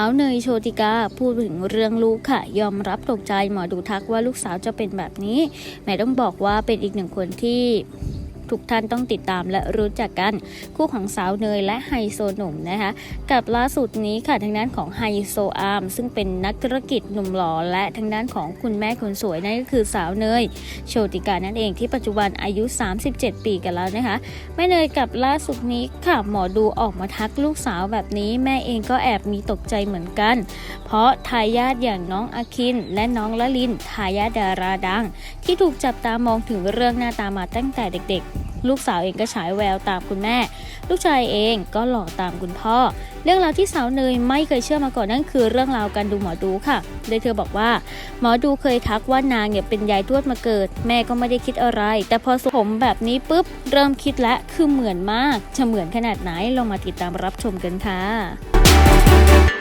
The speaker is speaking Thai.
าวเนยโชติกาพูดถึงเรื่องลูกค่ะ ยอมรับตกใจหมอดูทักว่าลูกสาวจะเป็นแบบนี้ แม่ต้องบอกว่าเป็นอีกหนึ่งคนที่ ทุกท่านต้องติดตามและรู้จักกัน คู่ของสาวเนยและไฮโซหนุ่มนะคะกับล่าสุดนี้ค่ะทางด้านของไฮโซอาร์มซึ่งเป็นนักธุรกิจหนุ่มหล่อและทางด้านของคุณแม่คนสวยนั่นก็คือสาวเนย โชติกานั่นเองที่ปัจจุบันอายุ 37 ปีกันแล้วนะคะแม่เนยกับล่าสุดนี้ค่ะหมอดูออกมาทักลูกสาวแบบนี้ แม่เองก็แอบมีตกใจเหมือนกัน เพราะทายาทอย่างน้องอาคิน และน้องละลินทายาทดาราดัง ที่ถูกจับตามองถึงเรื่องหน้าตามาตั้งแต่เด็กๆ ลูกสาวเองก็ฉายแววตามคุณแม่ ลูกชายเองก็หล่อตามคุณพ่อ เรื่องราวที่สาวเนยไม่เคยเชื่อมาก่อนนั่นคือเรื่องราวการดูหมอดูค่ะ โดยเธอบอกว่า หมอดูเคยทักว่านางเนี่ยเป็นยายทวดมาเกิด แม่ก็ไม่ได้คิดอะไร แต่พอสผมแบบนี้ปุ๊บเริ่มคิดและคือเหมือนมาก จะเหมือนขนาดไหนลองมาติดตามรับชมกันค่ะ